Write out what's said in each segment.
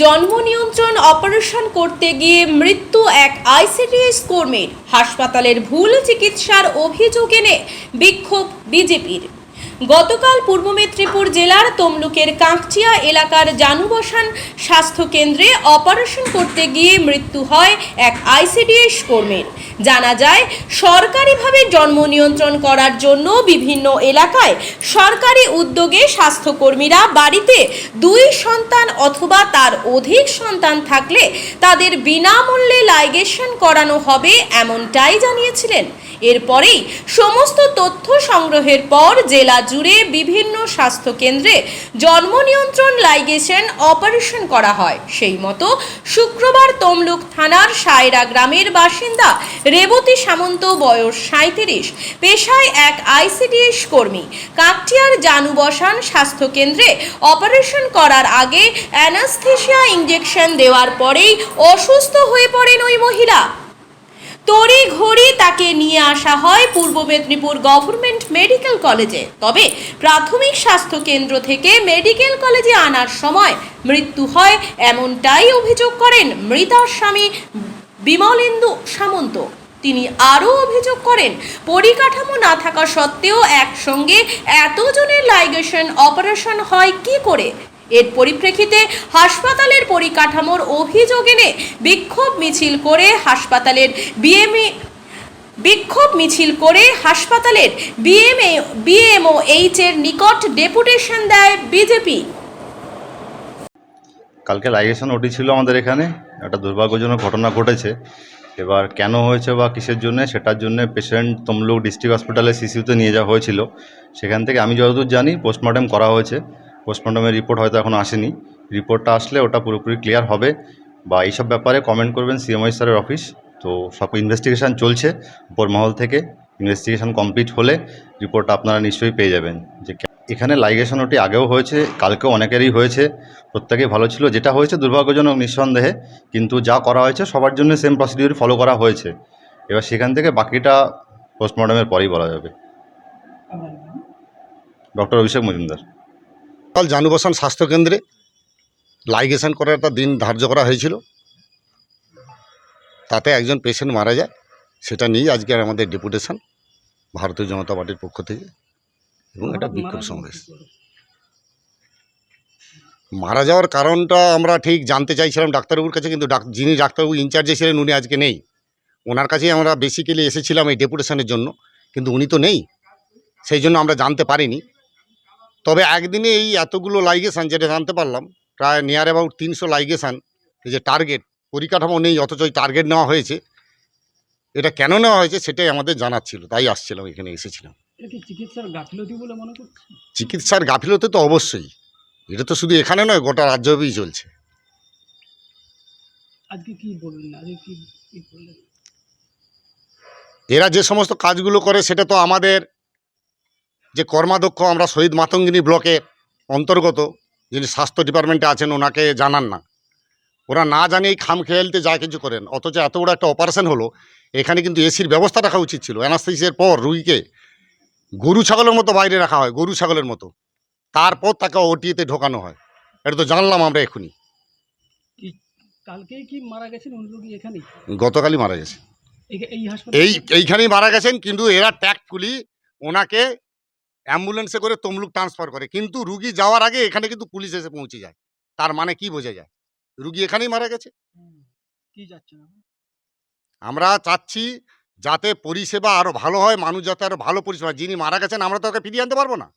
জন্ম নিয়ন্ত্রণ অপারেশন করতে গিয়ে মৃত্যু এক আইসিডিএস কর্মীর। হাসপাতালের ভুল চিকিৎসার অভিযোগ এনে বিক্ষোভ বিজেপির। গতকাল পূর্ব মেদিনীপুর জেলার তমলুকের কাঁকচিয়া এলাকার জানুবসান স্বাস্থ্য কেন্দ্রে অপারেশন করতে গিয়ে মৃত্যু হয় এক আইসিডিএস কর্মীর। জানা যায়, সরকারিভাবে জন্ম নিয়ন্ত্রণ করার জন্য বিভিন্ন এলাকায় সরকারি উদ্যোগে স্বাস্থ্যকর্মীরা বাড়িতে দুই সন্তান অথবা তার অধিক সন্তান থাকলে তাদের বিনামূল্যে লাইগেশন করানো হবে এমনটাই জানিয়েছিলেন এরপরেই সমস্ত তথ্য সংগ্রহের পর জেলা জুড়ে বিভিন্ন স্বাস্থ্য কেন্দ্রে জন্ম নিয়ন্ত্রণ লাইগেশন অপারেশন করা হয়। সেই মতো শুক্রবার তমলুক থানার সায়রা গ্রামের বাসিন্দা রেবতী সামন্ত, বয়স সাঁত্রিশ পেশায় এক আইসিডিএস কর্মী, কাকটিয়ার জানুবসান স্বাস্থ্য কেন্দ্রে অপারেশন করার আগে অ্যানাস্থেশিয়া ইঞ্জেকশন দেওয়ার পরেই অসুস্থ হয়ে পড়েন ওই মহিলা। তড়ি ঘড়ি তাকে নিয়ে আসা হয় পূর্ব মেদিনীপুর গভর্নমেন্ট মেডিকেল কলেজে। তবে প্রাথমিক স্বাস্থ্য কেন্দ্র থেকে মেডিকেল কলেজে আনার সময় মৃত্যু হয় এমনটাই অভিযোগ করেন মৃতার স্বামী বিমলেন্দু সামন্ত। তিনি আরও অভিযোগ করেন, পরিকাঠামো না থাকা সত্ত্বেও একসঙ্গে এতজনের লাইগেশন অপারেশন হয় কি করে? এর পরিপ্রেক্ষিতে হাসপাতালের পরিকাঠামোর অভিযোগ এনে বিক্ষোভ মিছিল করে হাসপাতালের বিএমএ, বিক্ষোভ মিছিল করে হাসপাতালের বিএমএ বিএমও এইচ এর নিকট ডেপুটেশন দেয় বিজেপি। কালকে লাইগেশন ওটি ছিল আমাদের এখানে, একটা দুর্ভাগ্যজনক ঘটনা ঘটেছে। এবার কেন হয়েছে বা কিসের জন্য, সেটার জন্য পেশেন্ট তমলুক ডিস্ট্রিক্ট হসপিটালে সিসিউতে নিয়ে যাওয়া হয়েছিল। সেখান থেকে আমি যতদূর জানি, পোস্টমর্টম করা হয়েছে। পোস্টমর্টমের রিপোর্ট হয়তো এখন আসেনি। রিপোর্টটা আসলে ওটা পুরোপুরি ক্লিয়ার হবে। বা এইসব ব্যাপারে কমেন্ট করবেন সিএমআই স্যারের অফিস তো সব ইনভেস্টিগেশন চলছে উপর মহল থেকে। ইনভেস্টিগেশন কমপ্লিট হলে রিপোর্ট আপনারা নিশ্চয়ই পেয়ে যাবেন। যে এখানে লাইগেশন ওটি আগেও হয়েছে কালকেও অনেকেরই হয়েছে। প্রত্যেকেই ভালো ছিল। যেটা হয়েছে দুর্ভাগ্যজনক নিঃসন্দেহে। কিন্তু যা করা হয়েছে সবার জন্য সেম প্রসিডিউর ফলো করা হয়েছে। এবার সেখান থেকে বাকিটা পোস্টমর্টমের পরেই বলা যাবে। ডক্টর অভিষেক মজুমদার। কাল জানুবসান স্বাস্থ্যকেন্দ্রে লাইগেশন করার একটা দিন ধার্য করা হয়েছিল। তাতে একজন পেশেন্ট মারা যায় সেটা নিয়েই আজকের আমাদের ডেপুটেশন ভারতীয় জনতা পার্টির পক্ষ থেকে এবং এটা বিক্ষোভ সমাবেশ। মারা যাওয়ার কারণটা আমরা ঠিক জানতে চাইছিলাম ডাক্তারবাবুর কাছে কিন্তু ডাক- যিনি ডাক্তারবাবু ইনচার্জে ছিলেন উনি আজকে নেই। ওনার কাছেই আমরা বেসিক্যালি এসেছিলাম এই ডেপুটেশনের জন্য কিন্তু উনি তো নেই। সেই জন্য আমরা জানতে পারিনি। তবে একদিনে এই এতগুলো লাইগেশন যেটা জানতে পারলাম প্রায় নিয়ার অ্যাবাউট তিনশো লাইগেশন এই যে টার্গেট পরিকাঠামো নেই অথচ টার্গেট নেওয়া হয়েছে। এটা কেন নেওয়া হয়েছে সেটাই আমাদের জানার ছিল তাই আসছিলাম এখানে এসেছিলাম। চিকিৎসার গাফিলতি বলে মনে চিকিৎসার গাফিলতি তো অবশ্যই এটা তো শুধু এখানে নয় গোটা রাজ্যব্যাপী চলছে। এরা যে সমস্ত কাজগুলো করে সেটা তো আমাদের যে কর্মাধ্যক্ষ আমরা শহীদ মাতঙ্গিনী ব্লকের অন্তর্গত যিনি স্বাস্থ্য ডিপার্টমেন্টে আছেন ওনাকে জানান না। ওরা না জানিয়েই খাম খেয়ালতে যা কিছু করেন অথচ এত বড় একটা অপারেশন হলো এখানে কিন্তু এসির ব্যবস্থা রাখা উচিত ছিল। অ্যানাস্থেসিসের পর রুগীকে গরু ছাগলের মতো বাইরে রাখা হয় গরু ছাগলের মতো। তারপর তাকে ওটিতে ঢোকানো হয়। এটা তো জানলাম আমরা এখনই। কি কালকেই কি মারা গেছেন রোগী এখানেই? গতকালই মারা গেছে। এই- এইখানেই মারা গেছেন কিন্তু এরা ট্যাক্টফুলি ওনাকে অ্যাম্বুলেন্সে করে তমলুক ট্রান্সফার করে। কিন্তু রুগী যাওয়ার আগে এখানে কিন্তু পুলিশ এসে পৌঁছে যায়। তার মানে কি বোঝা যায়? রুগী এখানেই মারা গেছে। কি যাচ্ছে না? আমরা চাচ্ছি যাতে পরিষেবা আরও ভালো হয় মানুষ যাতে আরও ভালো পরিষেবা যিনি মারা গেছেন আমরা তো ওকে ফিরিয়ে আনতে পারব না।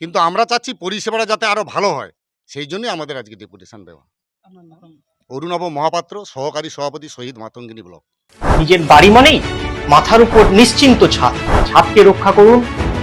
কিন্তু আমরা চাচ্ছি পরিষেবাটা যাতে আরও ভালো হয়। সেই জন্যই আমাদের আজকে ডেপুটেশন দেওয়া। অরুণব মহাপাত্র সহকারী সভাপতি শহীদ মাতঙ্গিনী ব্লক। নিজের বাড়ি মানেই মাথার উপর নিশ্চিন্ত ছাদ ছাদকে রক্ষা করুন